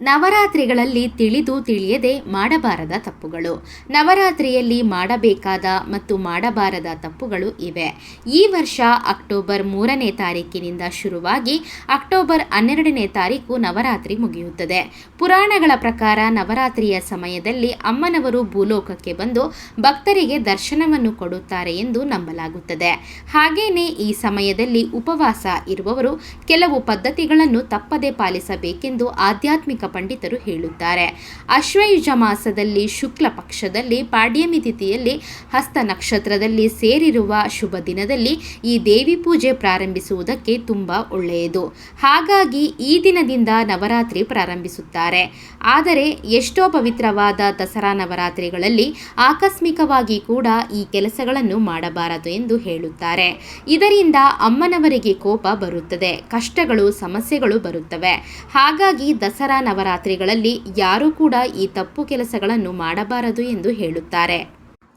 ನವರಾತ್ರಿಗಳಲ್ಲಿ ತಿಳಿದು ತಿಳಿಯದೆ ಮಾಡಬಾರದ ತಪ್ಪುಗಳು. ನವರಾತ್ರಿಯಲ್ಲಿ ಮಾಡಬೇಕಾದ ಮತ್ತು ಮಾಡಬಾರದ ತಪ್ಪುಗಳು ಇವೆ. ಈ ವರ್ಷ ಅಕ್ಟೋಬರ್ ಮೂರನೇ ತಾರೀಕಿನಿಂದ ಶುರುವಾಗಿ ಅಕ್ಟೋಬರ್ ಹನ್ನೆರಡನೇ ತಾರೀಕು ನವರಾತ್ರಿ ಮುಗಿಯುತ್ತದೆ. ಪುರಾಣಗಳ ಪ್ರಕಾರ ನವರಾತ್ರಿಯ ಸಮಯದಲ್ಲಿ ಅಮ್ಮನವರು ಭೂಲೋಕಕ್ಕೆ ಬಂದು ಭಕ್ತರಿಗೆ ದರ್ಶನವನ್ನು ಕೊಡುತ್ತಾರೆ ಎಂದು ನಂಬಲಾಗುತ್ತದೆ. ಹಾಗೇನೇ ಈ ಸಮಯದಲ್ಲಿ ಉಪವಾಸ ಇರುವವರು ಕೆಲವು ಪದ್ಧತಿಗಳನ್ನು ತಪ್ಪದೆ ಪಾಲಿಸಬೇಕೆಂದು ಆಧ್ಯಾತ್ಮಿಕ ಪಂಡಿತರು ಹೇಳುತ್ತಾರೆ. ಅಶ್ವಯುಜ ಮಾಸದಲ್ಲಿ ಶುಕ್ಲ ಪಕ್ಷದಲ್ಲಿ ಪಾಡ್ಯಮಿ ತಿಥಿಯಲ್ಲಿ ಹಸ್ತ ನಕ್ಷತ್ರದಲ್ಲಿ ಸೇರಿರುವ ಶುಭ ದಿನದಲ್ಲಿ ಈ ದೇವಿ ಪೂಜೆ ಪ್ರಾರಂಭಿಸುವುದಕ್ಕೆ ತುಂಬ ಒಳ್ಳೆಯದು. ಹಾಗಾಗಿ ಈ ದಿನದಿಂದ ನವರಾತ್ರಿ ಪ್ರಾರಂಭಿಸುತ್ತಾರೆ. ಆದರೆ ಎಷ್ಟೋ ಪವಿತ್ರವಾದ ದಸರಾ ನವರಾತ್ರಿಗಳಲ್ಲಿ ಆಕಸ್ಮಿಕವಾಗಿ ಕೂಡ ಈ ಕೆಲಸಗಳನ್ನು ಮಾಡಬಾರದು ಎಂದು ಹೇಳುತ್ತಾರೆ. ಇದರಿಂದ ಅಮ್ಮನವರಿಗೆ ಕೋಪ ಬರುತ್ತದೆ, ಕಷ್ಟಗಳು, ಸಮಸ್ಯೆಗಳು ಬರುತ್ತವೆ. ಹಾಗಾಗಿ ದಸರಾ ನವರಾತ್ರಿಗಳಲ್ಲಿ ಯಾರೂ ಕೂಡ ಈ ತಪ್ಪು ಕೆಲಸಗಳನ್ನು ಮಾಡಬಾರದು ಎಂದು ಹೇಳುತ್ತಾರೆ.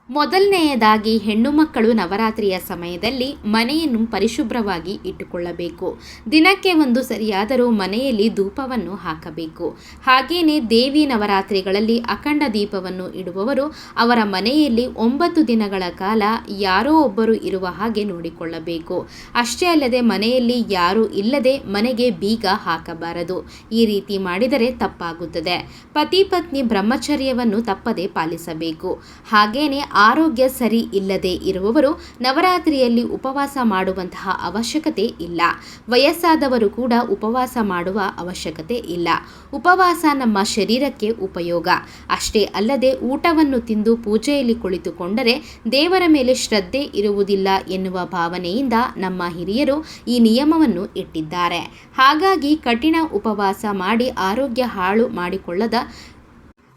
ಮೊದಲನೆಯದಾಗಿ ಹೆಣ್ಣು ಮಕ್ಕಳು ನವರಾತ್ರಿಯ ಸಮಯದಲ್ಲಿ ಮನೆಯನ್ನು ಪರಿಶುಭ್ರವಾಗಿ ಇಟ್ಟುಕೊಳ್ಳಬೇಕು. ದಿನಕ್ಕೆ ಒಂದು ಸರಿಯಾದರೂ ಮನೆಯಲ್ಲಿ ಧೂಪವನ್ನು ಹಾಕಬೇಕು. ಹಾಗೆಯೇ ದೇವಿ ನವರಾತ್ರಿಗಳಲ್ಲಿ ಅಖಂಡ ದೀಪವನ್ನು ಇಡುವವರು ಅವರ ಮನೆಯಲ್ಲಿ ಒಂಬತ್ತು ದಿನಗಳ ಕಾಲ ಯಾರೋ ಒಬ್ಬರು ಇರುವ ಹಾಗೆ ನೋಡಿಕೊಳ್ಳಬೇಕು. ಅಷ್ಟೇ ಅಲ್ಲದೆ ಮನೆಯಲ್ಲಿ ಯಾರೂ ಇಲ್ಲದೆ ಮನೆಗೆ ಬೀಗ ಹಾಕಬಾರದು. ಈ ರೀತಿ ಮಾಡಿದರೆ ತಪ್ಪಾಗುತ್ತದೆ. ಪತಿ ಪತ್ನಿ ಬ್ರಹ್ಮಚರ್ಯವನ್ನು ತಪ್ಪದೆ ಪಾಲಿಸಬೇಕು. ಹಾಗೇನೆ ಆರೋಗ್ಯ ಸರಿ ಇಲ್ಲದೆ ಇರುವವರು ನವರಾತ್ರಿಯಲ್ಲಿ ಉಪವಾಸ ಮಾಡುವಂತಹ ಅವಶ್ಯಕತೆ ಇಲ್ಲ. ವಯಸ್ಸಾದವರು ಕೂಡ ಉಪವಾಸ ಮಾಡುವ ಅವಶ್ಯಕತೆ ಇಲ್ಲ. ಉಪವಾಸ ನಮ್ಮ ಶರೀರಕ್ಕೆ ಉಪಯೋಗ. ಅಷ್ಟೇ ಅಲ್ಲದೆ ಊಟವನ್ನು ತಿಂದು ಪೂಜೆಯಲ್ಲಿ ಕುಳಿತುಕೊಂಡರೆ ದೇವರ ಮೇಲೆ ಶ್ರದ್ಧೆ ಇರುವುದಿಲ್ಲ ಎನ್ನುವ ಭಾವನೆಯಿಂದ ನಮ್ಮ ಹಿರಿಯರು ಈ ನಿಯಮವನ್ನು ಇಟ್ಟಿದ್ದಾರೆ. ಹಾಗಾಗಿ ಕಠಿಣ ಉಪವಾಸ ಮಾಡಿ ಆರೋಗ್ಯ ಹಾಳು ಮಾಡಿಕೊಳ್ಳದ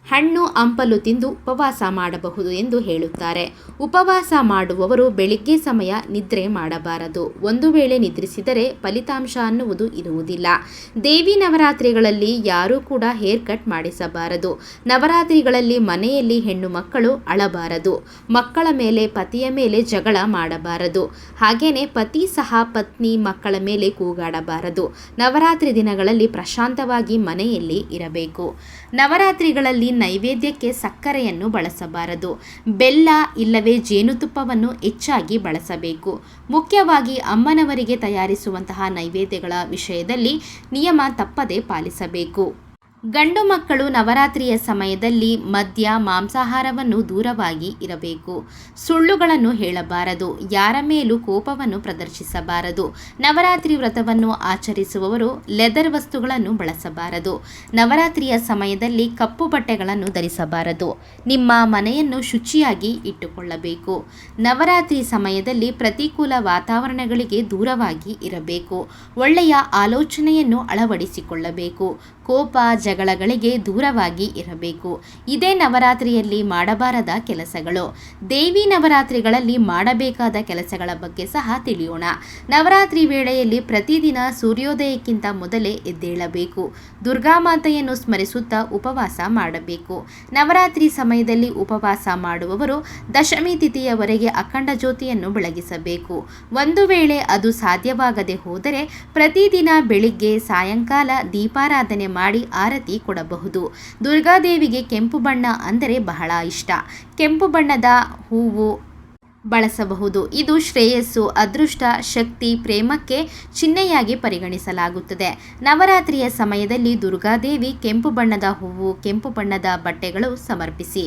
ಹಣ್ಣು ಹಂಪಲು ತಿಂದು ಉಪವಾಸ ಮಾಡಬಹುದು ಎಂದು ಹೇಳುತ್ತಾರೆ. ಉಪವಾಸ ಮಾಡುವವರು ಬೆಳಿಗ್ಗೆ ಸಮಯ ನಿದ್ರೆ ಮಾಡಬಾರದು. ಒಂದು ವೇಳೆ ನಿದ್ರಿಸಿದರೆ ಫಲಿತಾಂಶ ಅನ್ನುವುದು ಇರುವುದಿಲ್ಲ. ದೇವಿ ನವರಾತ್ರಿಗಳಲ್ಲಿ ಯಾರೂ ಕೂಡ ಹೇರ್ ಕಟ್ ಮಾಡಿಸಬಾರದು. ನವರಾತ್ರಿಗಳಲ್ಲಿ ಮನೆಯಲ್ಲಿ ಹೆಣ್ಣು ಮಕ್ಕಳು ಅಳಬಾರದು. ಮಕ್ಕಳ ಮೇಲೆ, ಪತಿಯ ಮೇಲೆ ಜಗಳ ಮಾಡಬಾರದು. ಹಾಗೆಯೇ ಪತಿ ಸಹ ಪತ್ನಿ ಮಕ್ಕಳ ಮೇಲೆ ಕೂಗಾಡಬಾರದು. ನವರಾತ್ರಿ ದಿನಗಳಲ್ಲಿ ಪ್ರಶಾಂತವಾಗಿ ಮನೆಯಲ್ಲಿ ಇರಬೇಕು. ನವರಾತ್ರಿಗಳಲ್ಲಿ ನೈವೇದ್ಯಕ್ಕೆ ಸಕ್ಕರೆಯನ್ನು ಬಳಸಬಾರದು. ಬೆಲ್ಲ ಇಲ್ಲವೇ ಜೇನುತುಪ್ಪವನ್ನು ಹೆಚ್ಚಾಗಿ ಬಳಸಬೇಕು. ಮುಖ್ಯವಾಗಿ ಅಮ್ಮನವರಿಗೆ ತಯಾರಿಸುವಂತಹ ನೈವೇದ್ಯಗಳ ವಿಷಯದಲ್ಲಿ ನಿಯಮ ತಪ್ಪದೆ ಪಾಲಿಸಬೇಕು. ಗಂಡು ಮಕ್ಕಳು ನವರಾತ್ರಿಯ ಸಮಯದಲ್ಲಿ ಮದ್ಯ, ಮಾಂಸಾಹಾರವನ್ನು ದೂರವಾಗಿ ಇರಬೇಕು. ಸುಳ್ಳುಗಳನ್ನು ಹೇಳಬಾರದು. ಯಾರ ಮೇಲೂ ಕೋಪವನ್ನು ಪ್ರದರ್ಶಿಸಬಾರದು. ನವರಾತ್ರಿ ವ್ರತವನ್ನು ಆಚರಿಸುವವರು ಲೆದರ್ ವಸ್ತುಗಳನ್ನು ಬಳಸಬಾರದು. ನವರಾತ್ರಿಯ ಸಮಯದಲ್ಲಿ ಕಪ್ಪು ಬಟ್ಟೆಗಳನ್ನು ಧರಿಸಬಾರದು. ನಿಮ್ಮ ಮನೆಯನ್ನು ಶುಚಿಯಾಗಿ ಇಟ್ಟುಕೊಳ್ಳಬೇಕು. ನವರಾತ್ರಿ ಸಮಯದಲ್ಲಿ ಪ್ರತಿಕೂಲ ವಾತಾವರಣಗಳಿಗೆ ದೂರವಾಗಿ ಇರಬೇಕು. ಒಳ್ಳೆಯ ಆಲೋಚನೆಯನ್ನು ಅಳವಡಿಸಿಕೊಳ್ಳಬೇಕು. ಕೋಪ ಜಗಳಗಳಿಗೆ ದೂರವಾಗಿ ಇರಬೇಕು. ಇದೇ ನವರಾತ್ರಿಯಲ್ಲಿ ಮಾಡಬಾರದ ಕೆಲಸಗಳು. ದೇವಿ ನವರಾತ್ರಿಗಳಲ್ಲಿ ಮಾಡಬೇಕಾದ ಕೆಲಸಗಳ ಬಗ್ಗೆ ಸಹ ತಿಳಿಯೋಣ. ನವರಾತ್ರಿ ವೇಳೆಯಲ್ಲಿ ಪ್ರತಿದಿನ ಸೂರ್ಯೋದಯಕ್ಕಿಂತ ಮೊದಲೇ ಎದ್ದೇಳಬೇಕು. ದುರ್ಗಾಮಾತೆಯನ್ನು ಸ್ಮರಿಸುತ್ತಾ ಉಪವಾಸ ಮಾಡಬೇಕು. ನವರಾತ್ರಿ ಸಮಯದಲ್ಲಿ ಉಪವಾಸ ಮಾಡುವವರು ದಶಮಿ ತಿಥಿಯವರೆಗೆ ಅಖಂಡ ಜ್ಯೋತಿಯನ್ನು ಬೆಳಗಿಸಬೇಕು. ಒಂದು ವೇಳೆ ಅದು ಸಾಧ್ಯವಾಗದೆ ಹೋದರೆ ಪ್ರತಿದಿನ ಬೆಳಿಗ್ಗೆ ಸಾಯಂಕಾಲ ದೀಪಾರಾಧನೆ ಮಾಡಿ ಆರತಿ ಕೊಡಬಹುದು. ದುರ್ಗಾದೇವಿಗೆ ಕೆಂಪು ಬಣ್ಣ ಅಂದರೆ ಬಹಳ ಇಷ್ಟ. ಕೆಂಪು ಬಣ್ಣದ ಹೂವು ಬಳಸಬಹುದು. ಇದು ಶ್ರೇಯಸ್ಸು, ಅದೃಷ್ಟ, ಶಕ್ತಿ, ಪ್ರೇಮಕ್ಕೆ ಚಿಹ್ನೆಯಾಗಿ ಪರಿಗಣಿಸಲಾಗುತ್ತದೆ. ನವರಾತ್ರಿಯ ಸಮಯದಲ್ಲಿ ದುರ್ಗಾದೇವಿ ಕೆಂಪು ಬಣ್ಣದ ಹೂವು, ಕೆಂಪು ಬಣ್ಣದ ಬಟ್ಟೆಗಳು ಸಮರ್ಪಿಸಿ.